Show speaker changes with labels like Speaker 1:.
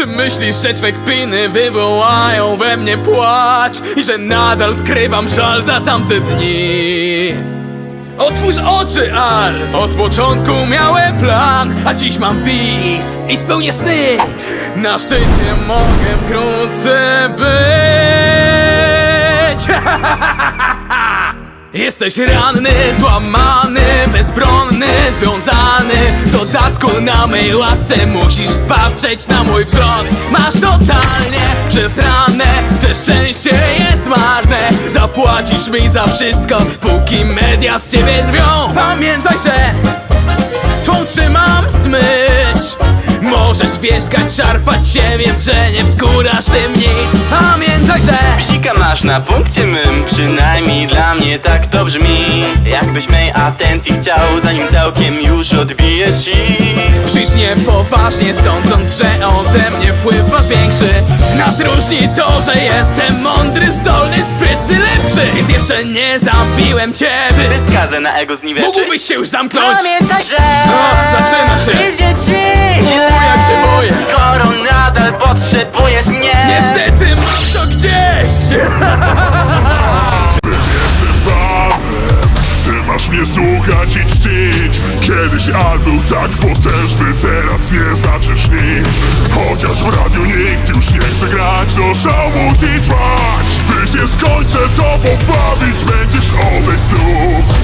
Speaker 1: Czy myślisz, że twe kpiny wywołają we mnie płacz? I że nadal skrywam żal za tamte dni? Otwórz oczy, Al! Od początku miałem plan, a dziś mam wis i spełnię sny. Na szczycie mogę wkrótce być. Jesteś ranny, złamany, bezbronny, związany dodatku na mej łasce musisz patrzeć na mój wzrok. Masz totalnie przesrane, że szczęście jest marne. Zapłacisz mi za wszystko, póki media z ciebie drwią. Pamiętaj, że Możesz wierzgać, szarpać się, więc że nie wskórasz tym nic. Pamiętaj, że
Speaker 2: Psika masz na punkcie mym Przynajmniej dla mnie tak to brzmi. Jakbyś mej atencji chciał Zanim całkiem już odbije ci.
Speaker 1: Brzmisz niepoważnie, sądząc, że ode mnie wpływ masz większy. Nas różni to, że jestem mądry, zdolny, sprytny, lepszy. Więc jeszcze nie zabiłem ciebie
Speaker 2: Wyskazę na ego zniweczy
Speaker 1: Mógłbyś się już zamknąć.
Speaker 2: Pamiętaj, że
Speaker 1: O,
Speaker 3: panem, ty masz mnie słuchać i czcić. Kiedyś Al był tak potężny, teraz nie znaczysz nic. Chociaż w radiu nikt już nie chce grać, to show musi trwać. Gdy się skończę, tobą bawić będziesz odejdź znów